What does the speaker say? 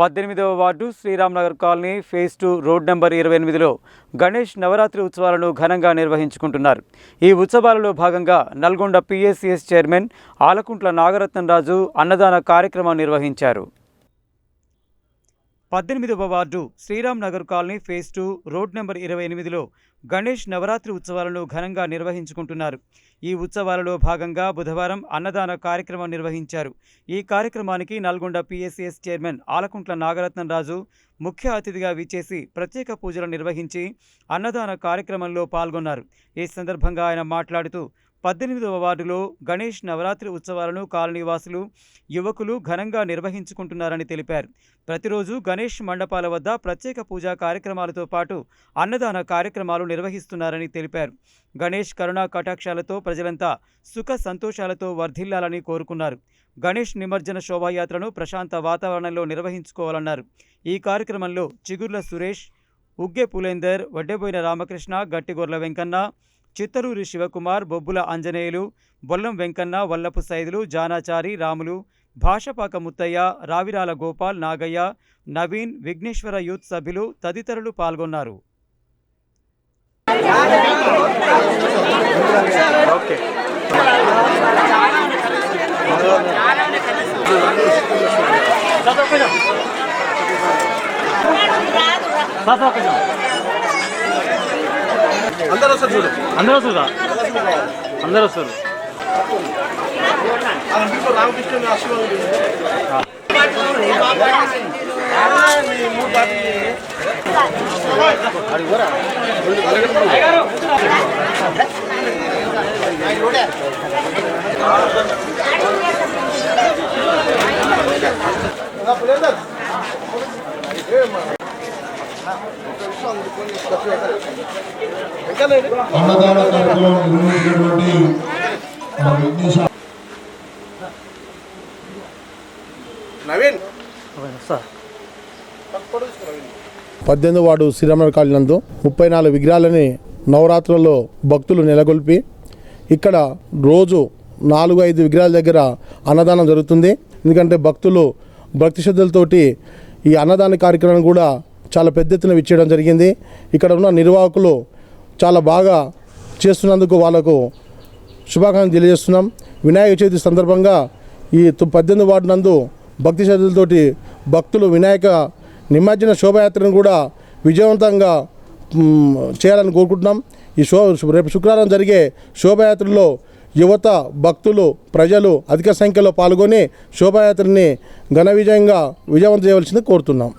పద్దెనిమిదవ ward Sriramnagar colony phase two road number ఇరవై ఎనిమిదిలో గణేష్ నవరాత్రి ఉత్సవాలను ఘనంగా నిర్వహించుకుంటున్నారు. ఈ ఉత్సవాలలో భాగంగా నల్గొండ పిఎస్సిఎస్ చైర్మన్ ఆలకుంట్ల నాగరత్నం రాజు అన్నదాన కార్యక్రమం నిర్వహించారు. పద్దెనిమిదవ ward Sriram Nagar colony phase two road number ఇరవై ఎనిమిదిలో గణేష్ నవరాత్రి ఉత్సవాలను ఘనంగా నిర్వహించుకుంటున్నారు. ఈ ఉత్సవాలలో భాగంగా బుధవారం అన్నదాన కార్యక్రమం నిర్వహించారు. ఈ కార్యక్రమానికి నల్గొండ పిఎస్సిఎస్ చైర్మన్ ఆలకుంట్ల నాగరత్నం రాజు ముఖ్య అతిథిగా విచ్చేసి ప్రత్యేక పూజలు నిర్వహించి అన్నదాన కార్యక్రమంలో పాల్గొన్నారు. ఈ సందర్భంగా ఆయన మాట్లాడుతూ పద్దెనిమిదవ వార్డులో గణేష్ నవరాత్రి ఉత్సవాలను కాలనీవాసులు యువకులు ఘనంగా నిర్వహించుకుంటున్నారని తెలిపారు. ప్రతిరోజు గణేష్ మండపాల వద్ద ప్రత్యేక పూజా కార్యక్రమాలతో పాటు అన్నదాన కార్యక్రమాలు నిర్వహిస్తున్నారని తెలిపారు. గణేష్ కరుణా కటాక్షాలతో ప్రజలంతా సుఖ సంతోషాలతో వర్ధిల్లాలని కోరుకున్నారు. గణేష్ నిమజ్జన శోభాయాత్రను ప్రశాంత వాతావరణంలో నిర్వహించుకోవాలన్నారు. ఈ కార్యక్రమంలో చిగుర్ల సురేష్ ఉగ్గె పులేందర్ వడ్డెబోయిన రామకృష్ణ గట్టిగొర్ల వెంకన్న చిత్తరూరి శివకుమార్ బొబ్బుల ఆంజనేయులు బొల్లం వెంకన్న వల్లపు సైదులు జానాచారి రాములు భాషపాక ముత్తయ్య రావిరాల గోపాల్ నాగయ్య నవీన్ విఘ్నేశ్వర యూత్ సభ్యులు తదితరులు పాల్గొన్నారు. ఓకే. अंदर असर जोड़ो अंदर असर का अंदर असर रामकृष्ण ने आशीर्वाद दिया பிள்ளைங்க అన్నదాన కార్యక్రమం నిర్వహించినటువంటి విఘ్నేశ నవీన్. పద్దెనిమిది వాడు శ్రీరామనగర్ కాలినందు ముప్పై నాలుగు విగ్రహాలని నవరాత్రుల్లో భక్తులు నెలకొల్పి ఇక్కడ రోజు నాలుగు ఐదు విగ్రహాల దగ్గర అన్నదానం జరుగుతుంది. ఎందుకంటే భక్తులు భక్తి శ్రద్ధలతోటి ఈ అన్నదాన కార్యక్రమం కూడా చాలా పెద్ద ఎత్తున విచ్చేయడం జరిగింది. ఇక్కడ ఉన్న నిర్వాహకులు చాలా బాగా చేస్తున్నందుకు వాళ్ళకు శుభాకాంక్షలు తెలియజేస్తున్నాం. వినాయక చవితి సందర్భంగా ఈ పద్దెనిమిది వార్డు నందు భక్తి శ్రద్ధలతోటి భక్తులు వినాయక నిమజ్జన శోభాయాత్రను కూడా విజయవంతంగా చేయాలని కోరుకుంటున్నాం. ఈ శో రేపు శుక్రవారం జరిగే శోభాయాత్రలో యువత భక్తులు ప్రజలు అధిక సంఖ్యలో పాల్గొని శోభాయాత్రని ఘన విజయంగా విజయవంతం చేయవలసింది కోరుతున్నాం.